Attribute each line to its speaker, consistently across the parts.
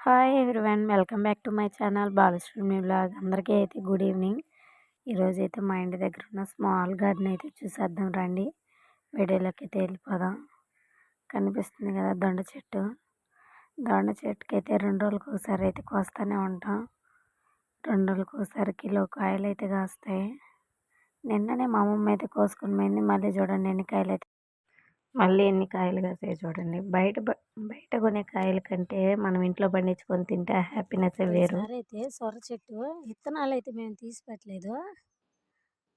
Speaker 1: Hi everyone welcome back to my channel బాలశ్రీమి blog అందరికీ అయితే good evening ఈరోజు అయితే మా ఇంటి దగ్గర ఉన్న స్మాల్ గార్డెన్ అయితే చూసేద్దాం రండి. వీడియోలోకి అయితే వెళ్ళిపోదాం. కనిపిస్తుంది కదా దొండ చెట్టు. దొండ చెట్టుకి అయితే రెండు రోజులకు ఒకసారి అయితే కోస్తూనే ఉంటాం. రెండు రోజులకు ఒకసారి కిలో కాయలు అయితే కాస్తాయి. నిన్ననే మా అమ్మమ్మ అయితే కోసుకుని పోయింది మళ్ళీ చూడండి ఎన్ని కాయలు అయితే మళ్ళీ ఎన్ని కాయలు కాసాయి చూడండి. బయట బయట కొనే కాయల కంటే మనం ఇంట్లో పండించుకొని తింటే హ్యాపీనెస్ వేరు.
Speaker 2: అయితే సొర చెట్టు విత్తనాలు అయితే మేము తీసి పెట్టలేదు.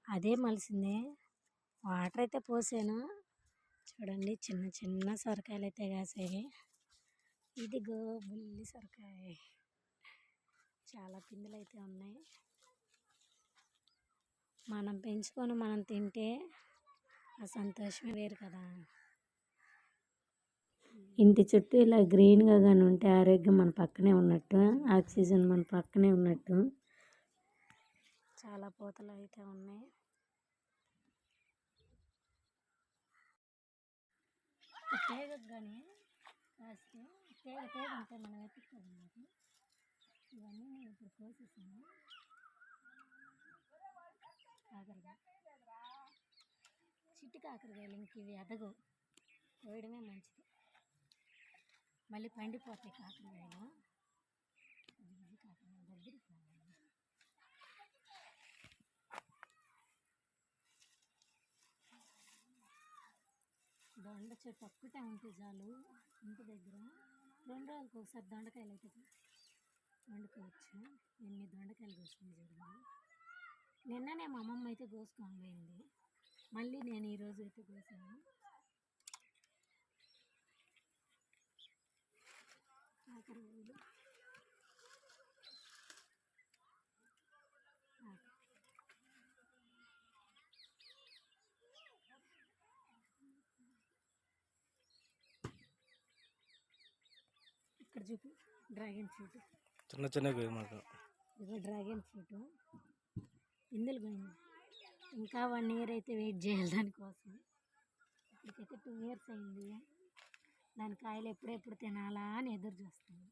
Speaker 2: అదే మలిసింది. వాటర్ అయితే పోసాను. చూడండి చిన్న చిన్న సొరకాయలు అయితే కాసాయి. ఇదిగో బుల్లి సొరకాయ. చాలా పిందులు అయితే ఉన్నాయి. మనం పెంచుకొని మనం తింటే ఆ సంతోషమే వేరు కదా.
Speaker 1: ఇంటి చుట్టూ ఇలా గ్రీన్గా కానీ ఉంటే ఆరోగ్యం మన పక్కనే ఉన్నట్టు ఆక్సిజన్ మన పక్కనే ఉన్నట్టు.
Speaker 2: చాలా పూతలు అయితే ఉన్నాయి. తేగకు కానీ కాస్తే తేగ తేగ ఉంటే మనం ఎత్తుకోవాలి ఇవన్నీ నేను ఇప్పుడు కోసేసాను. కాకరకాయ. చిట్టి కాకరకాయలు ఇంక ఇవి ఎదగవు వేయడమే మంచిది. మళ్ళీ పండిపోతాయి కాకరకాయలు. కాకరకాయ దొండ చెట్టు ఒక్కటే ఉంటే చాలు ఇంటి దగ్గర. రెండు రోజులకు ఒకసారి దొండకాయలు అయితే వండుకోవచ్చు. ఎన్ని దొండకాయలు కోసుకుని చూడండి నిన్ననే మా అమ్మమ్మ అయితే కోసుకొని పోయింది. మళ్ళీ నేను ఈరోజు అయితే కోసాను. ఇక్కడ చూపు డ్రాగన్ ఫ్రూట్.
Speaker 3: చిన్న చిన్న మాకు.
Speaker 2: Dragon fruit. ఇందులో పోయింది ఇంకా వన్ ఇయర్ అయితే వెయిట్ చేయాలి దానికోసం. ఇప్పటికైతే టూ ఇయర్స్ అయింది. దాని కాయలు ఎప్పుడెప్పుడు తినాలా అని ఎదురు చూస్తుంది.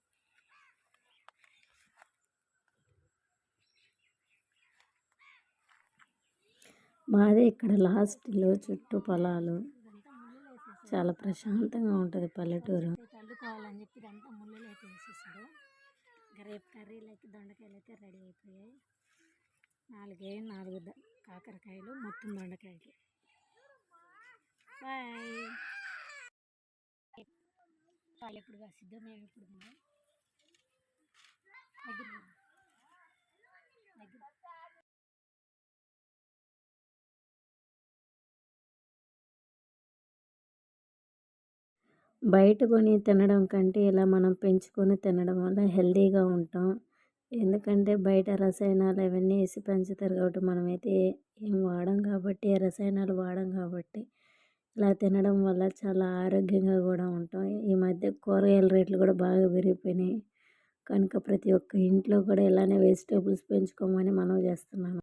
Speaker 1: మాదే ఇక్కడ లాస్ట్లో చుట్టూ పొలాలు. చాలా ప్రశాంతంగా ఉంటుంది పల్లెటూరు.
Speaker 2: తల్లుకోవాలని చెప్పి ఇదంతా ముళ్ళలు అయితే వేసేసాడు రేపు కర్రీలకి దొండకాయలు అయితే రెడీ అయిపోయాయి. నాలుగే నాలుగు కాకరకాయలు మొత్తం దొండకాయలు బాయ్. కాయలు ఎప్పుడు కాసిద్దో మేము ఇప్పుడు దగ్గర. దగ్గర
Speaker 1: బయట కొని తినడం కంటే ఇలా మనం పెంచుకొని తినడం వల్ల హెల్దీగా ఉంటాం. ఎందుకంటే బయట రసాయనాలు అవన్నీ వేసి పెంచుతారు కాబట్టి మనమైతే ఏం వాడం కాబట్టి రసాయనాలు వాడం కాబట్టి ఇలా తినడం వల్ల చాలా ఆరోగ్యంగా కూడా ఉంటాం. ఈ మధ్య కూరగాయల రేట్లు కూడా బాగా పెరిగిపోయినాయి. కనుక ప్రతి ఒక్క ఇంట్లో కూడా ఇలానే వెజిటేబుల్స్ పెంచుకోమని మనం చేస్తున్నాను.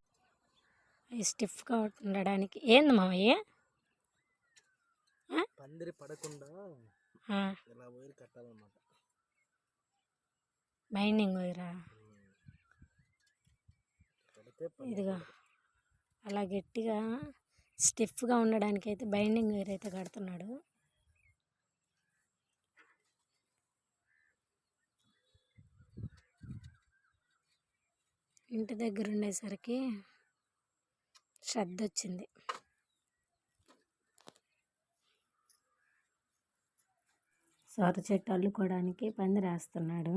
Speaker 2: స్టిఫ్గా ఉండడానికి. ఏంది మామయ్య?
Speaker 3: పందిరి పడకుండా ఇలా వైర్ కట్టాలన్నమాట.
Speaker 2: బైండింగ్ వైరా? ఇదిగా. అలా గట్టిగా స్టిఫ్గా ఉండడానికి అయితే బైండింగ్ వేర్ అయితే కడుతున్నాడు. ఇంటి దగ్గర ఉండేసరికి శ్రద్ధ వచ్చింది.
Speaker 1: సొర చెట్టు అల్లుకోవడానికి పందిరేస్తున్నాడు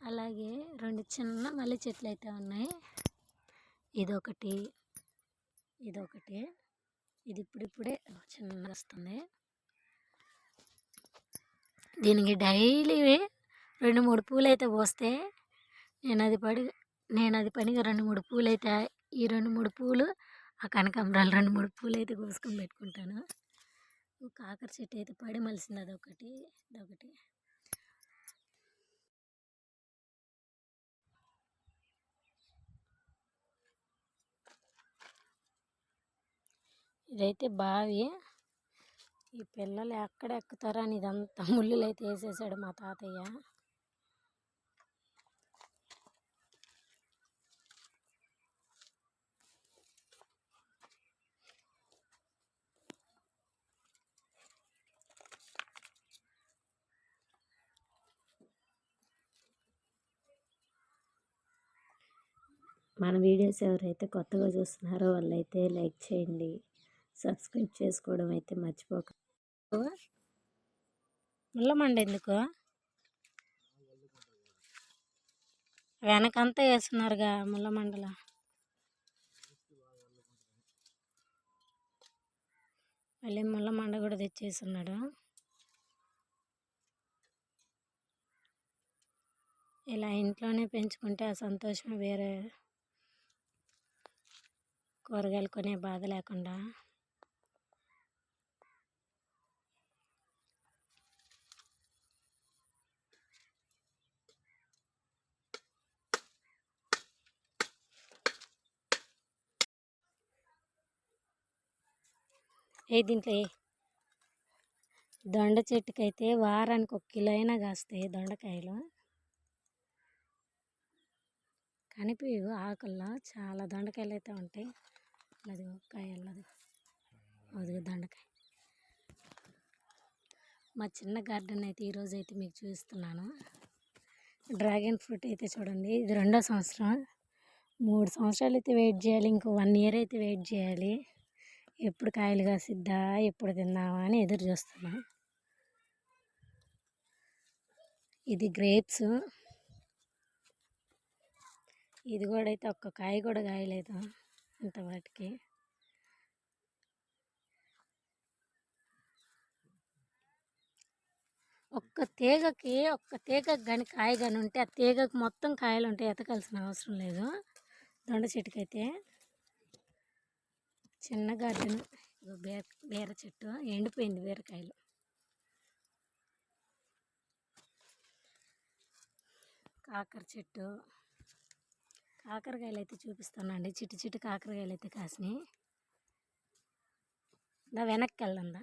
Speaker 2: అలాగే రెండు చిన్న మల్లె చెట్లు అయితే ఉన్నాయి. ఇదొకటి. ఇదొకటి. ఇది ఇప్పుడిప్పుడే చిన్న వస్తుంది దీనికి డైలీ రెండు మూడు పూలు అయితే పోస్తే నేను అది పడి నేను అది పనిగా రెండు మూడు పూలు అయితే ఈ రెండు మూడు పూలు ఆ కనకాంబరాలు రెండు మూడు పూలు అయితే కోసుకొని పెట్టుకుంటాను. కాకర చెట్టు అయితే పడి మలిసింది అదొకటి ఇదొకటి. ఇదైతే బావి. ఈ పిల్లలు ఎక్కడ ఎక్కుతారో అని ఇదంతా ముళ్ళులు అయితే వేసేసాడు మా తాతయ్య.
Speaker 1: మన వీడియోస్ ఎవరైతే కొత్తగా చూస్తున్నారో వాళ్ళైతే లైక్ చేయండి. సబ్స్క్రైబ్ చేసుకోవడం అయితే మర్చిపోక
Speaker 2: ముళ్ళమండ ఎందుకు? వెనకంతా వేస్తున్నారుగా ముళ్ళమండల మళ్ళీ ముళ్ళమండ కూడా తెచ్చేస్తున్నాడు. ఇలా ఇంట్లోనే పెంచుకుంటే ఆ సంతోషం వేరే కూరగాయలు కొనే బాధ లేకుండా. ఏ దీంట్లో దొండ చెట్టుకైతే వారానికి ఒక కిలో అయినా కాస్తాయి దొండకాయలు. కనిపించవు ఆకుల్లో చాలా దొండకాయలు అయితే ఉంటాయి. అది కాయలు అది అది దొండకాయ. మా చిన్న గార్డెన్ అయితే ఈరోజు అయితే మీకు చూపిస్తున్నాను. డ్రాగన్ ఫ్రూట్ అయితే చూడండి. ఇది రెండో సంవత్సరం. మూడు సంవత్సరాలు అయితే వెయిట్ చేయాలి. ఇంకో వన్ ఇయర్ అయితే వెయిట్ చేయాలి. ఎప్పుడు కాయలు కాసిద్దా ఎప్పుడు తిందామా అని ఎదురు చూస్తున్నా. ఇది గ్రేప్స్. ఇది కూడా అయితే ఒక్క కాయ కూడా కాయలేదు ఇంత వాటికి ఒక్క తీగకి ఒక్క తీగకి కానీ కాయ కానీ ఉంటే ఆ తీగకి మొత్తం కాయలు ఉంటాయి ఎతకాల్సిన అవసరం లేదు. దొండ చెట్టుకైతే. చిన్న గార్డెన్. బీర బీర చెట్టు. ఎండిపోయింది బీరకాయలు. కాకర చెట్టు. కాకరకాయలు అయితే చూపిస్తానండి. చిట్టి చిట్టి కాకరకాయలు అయితే కాసినాయి. దా వెనక్కి వెళ్ళందా?